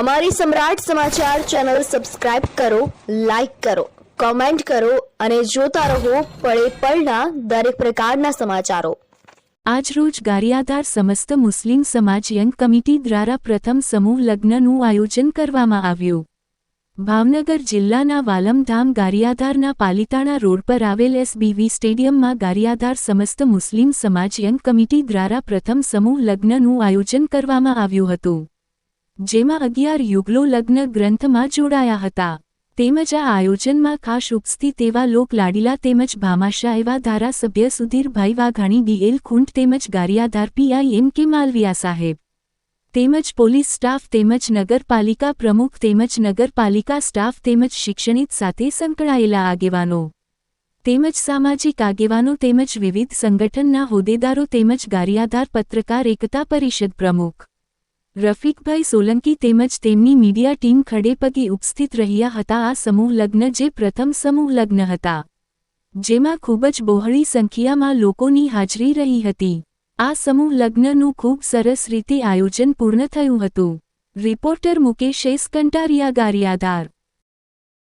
અમારી સમ્રાટ સમાચાર channel subscribe કરો, લાઇક કરો, કોમેન્ટ કરો અને જોતા રહો પળે પળના દરેક પ્રકારના સમાચારો. આજરોજ ગારિયાધાર સમસ્ત મુસ્લિમ સમાજ યંગ કમિટી દ્વારા પ્રથમ સમૂહ લગ્નનું આયોજન કરવામાં આવ્યું. ભાવનગર જિલ્લાના વાલમધામ ગારિયાધારના પાલિતાણા રોડ પર આવેલ એસબીવી સ્ટેડિયમમાં ગારિયાધાર સમસ્ત મુસ્લિમ સમાજ યંગ કમિટી દ્વારા પ્રથમ સમૂહ લગ્નનું આયોજન કરવામાં આવ્યું હતું. જેમાં અગિયાર યુગલો લગ્ન ગ્રંથમાં જોડાયા હતા. તેમજ આ આયોજનમાં ખાસ ઉપસ્થિત તેવા લોક લાડીલા તેમજ ભામાશા એવા ધારાસભ્ય સુધીરભાઈ વાઘાણી બીએલ ખૂંટ તેમજ ગારિયાધાર પીઆઈ એમ કે માલવિયા સાહેબ. તેમજ પોલીસ સ્ટાફ તેમજ નગરપાલિકા પ્રમુખ તેમજ નગરપાલિકા સ્ટાફ તેમજ શિક્ષણિત સાથે સંકળાયેલા આગેવાનો. તેમજ સામાજિક આગેવાનો તેમજ વિવિધ સંગઠનના હોદ્દેદારો તેમજ ગારિયાધાર પત્રકાર એકતા પરિષદ પ્રમુખ. રફીકભાઈ સોલંકી તેમજ તેમની મીડિયા ટીમ ખડેપગે ઉપસ્થિત રહ્યા હતા આ સમૂહ લગ્ન જે પ્રથમ સમૂહ લગ્ન હતા. જેમાં ખૂબ જ બહોળી સંખ્યામાં લોકોની હાજરી રહી હતી. આ સમૂહ લગ્નનું ખૂબ સરસ રીતે આયોજન પૂર્ણ થયું હતું. Reporter Mukesh S Kantariya Gariyadhar